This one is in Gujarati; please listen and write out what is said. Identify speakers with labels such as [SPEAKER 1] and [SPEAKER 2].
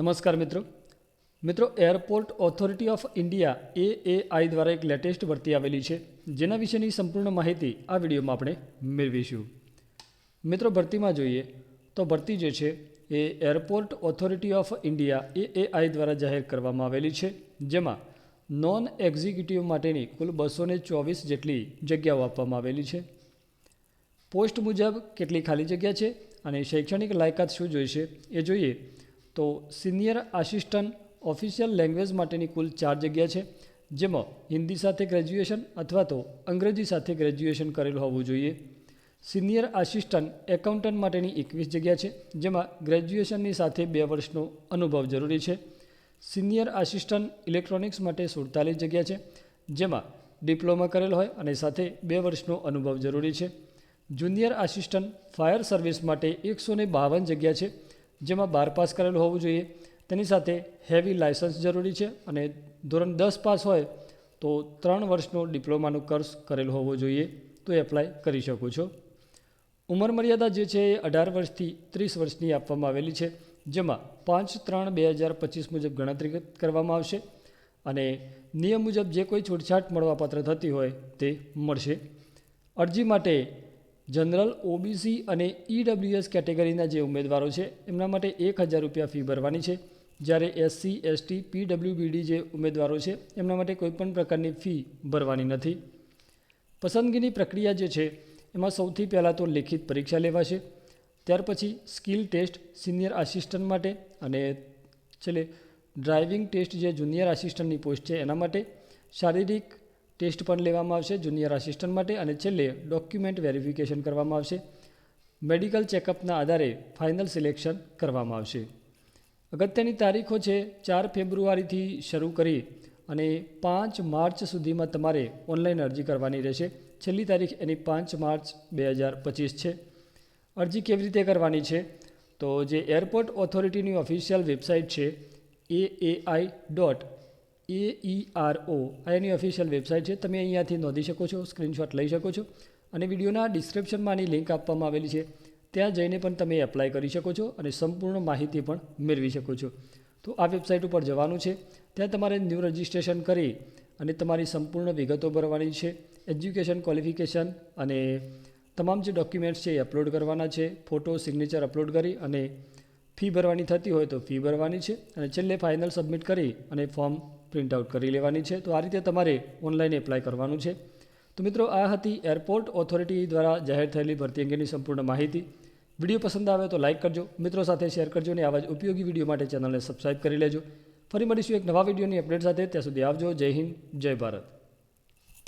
[SPEAKER 1] નમસ્કાર મિત્રો. મિત્રો, airport authority of India A A I દ્વારા એક લેટેસ્ટ ભરતી આવેલી છે. જેના વિશેની સંપૂર્ણ માહિતી આ વિડીયોમાં આપણે મેળવીશું. મિત્રો, ભરતીમાં જોઈએ તો ભરતી જે છે એ airport authority of India A A I દ્વારા જાહેર કરવામાં આવેલી છે. જેમાં નોન એક્ઝિક્યુટિવ માટેની કુલ બસો ચોવીસ જેટલી જગ્યાઓ આપવામાં આવેલી છે. પોસ્ટ મુજબ કેટલી ખાલી જગ્યા છે અને શૈક્ષણિક લાયકાત શું જોઈશે એ જોઈએ. તો સિનિયર આસિસ્ટન્ટ ઓફિશિયલ લેંગ્વેજ માટેની કુલ ચાર જગ્યા છે, જેમાં હિન્દી સાથે ગ્રેજ્યુએશન અથવા તો અંગ્રેજી સાથે ગ્રેજ્યુએશન કરેલું હોવું જોઈએ. સિનિયર આસિસ્ટન્ટ એકાઉન્ટન્ટ માટેની એકવીસ જગ્યા છે, જેમાં ગ્રેજ્યુએશનની સાથે બે વર્ષનો અનુભવ જરૂરી છે. સિનિયર આસિસ્ટન્ટ ઇલેક્ટ્રોનિક્સ માટે સુડતાલીસ જગ્યા છે, જેમાં ડિપ્લોમા કરેલ હોય અને સાથે બે વર્ષનો અનુભવ જરૂરી છે. જુનિયર આસિસ્ટન્ટ ફાયર સર્વિસ માટે એકસો ને બાવન જગ્યા છે જેમાં બાર પાસ કરેલું હોવું જોઈએ. તેની સાથે હેવી લાયસન્સ જરૂરી છે અને ધોરણ દસ પાસ હોય તો ત્રણ વર્ષનો ડિપ્લોમાનો કોર્સ કરેલો હોવો જોઈએ. તો એપ્લાય કરી શકો છો. ઉંમર મર્યાદા જે છે એ અઢાર વર્ષથી ત્રીસ વર્ષની આપવામાં આવેલી છે, જેમાં પાંચ ત્રણ બે હજાર પચીસ મુજબ ગણતરી કરવામાં આવશે અને નિયમ મુજબ જે કોઈ છૂટછાટ મળવાપાત્ર થતી હોય તે મળશે. અરજી માટે જનરલ ઓબીસી અને ઈડબ્લ્યુએસ કેટેગરીના જે ઉમેદવારો છે, એમના માટે એક હજાર રૂપિયા ફી ભરવાની છે. જ્યારે એસસી એસટી પીડબ્લ્યુબીડી જે ઉમેદવારો છે, એમના માટે કોઈપણ પ્રકારની ફી ભરવાની નથી. પસંદગીની પ્રક્રિયા જે છે, એમાં સૌથી પહેલાં તો લેખિત પરીક્ષા લેવાશે. ત્યાર પછી સ્કિલ ટેસ્ટ સિનિયર આસિસ્ટન્ટ માટે અને છેલ્લે ડ્રાઇવિંગ ટેસ્ટ જે જુનિયર આસિસ્ટન્ટની પોસ્ટ છે, એના માટે શારીરિક ટેસ્ટ પણ લેવામાં આવશે જુનિયર આસિસ્ટન્ટ માટે અને છેલ્લે ડોક્યુમેન્ટ વેરિફિકેશન કરવામાં આવશે. મેડિકલ ચેકઅપના આધારે ફાઇનલ સિલેક્શન કરવામાં આવશે. અગત્યની તારીખો છે ચાર ફેબ્રુઆરીથી શરૂ કરી અને પાંચ માર્ચ સુધીમાં તમારે ઓનલાઈન અરજી કરવાની રહેશે. છેલ્લી તારીખ એની પાંચ માર્ચ બે હજાર પચીસ છે. અરજી કેવી રીતે કરવાની છે? તો જે એરપોર્ટ ઓથોરિટીની ઓફિશિયલ વેબસાઇટ છે એ A I dot A E R O આ એની ઓફિશિયલ વેબસાઇટ છે. તમે અહીંયાથી નોંધી શકો છો સ્ક્રીનશોટ લઈ શકો છો અને વિડીયોના ડિસ્ક્રિપ્શનમાં આની લિંક આપવામાં આવેલી છે. ત્યાં જઈને પણ તમે એપ્લાય કરી શકો છો અને સંપૂર્ણ માહિતી પણ મેળવી શકો છો. તો આ વેબસાઇટ ઉપર જવાનું છે. ત્યાં તમારે ન્યૂ રજિસ્ટ્રેશન કરી અને તમારી સંપૂર્ણ વિગતો ભરવાની છે. એજ્યુકેશન ક્વોલિફિકેશન અને તમામ જે ડોક્યુમેન્ટ્સ છે એ અપલોડ કરવાના છે. ફોટો સિગ્નેચર અપલોડ કરી અને ફી ભરવાની થતી હોય તો ફી ભરવાની છે. અને છેલ્લે ફાઇનલ સબમિટ કરી અને ફોર્મ પ્રિન્ટ આઉટ કરી લેવાની છે. તો આ રીતે તમારે ઓનલાઈન એપ્લાય કરવાનું છે. તો મિત્રો, આ હતી એરપોર્ટ ઓથોરિટી દ્વારા જાહેર થયેલી ભરતી અંગેની સંપૂર્ણ માહિતી. વીડિયો પસંદ આવે તો લાઇક કરજો, મિત્રો સાથે શેર કરજો અને આવા જ ઉપયોગી વીડિયો માટે ચેનલને સબસ્ક્રાઈબ કરી લેજો. ફરી મળીશું એક નવા વિડીયોની અપડેટ સાથે. ત્યાં સુધી આવજો. જય હિન્દ, જય ભારત.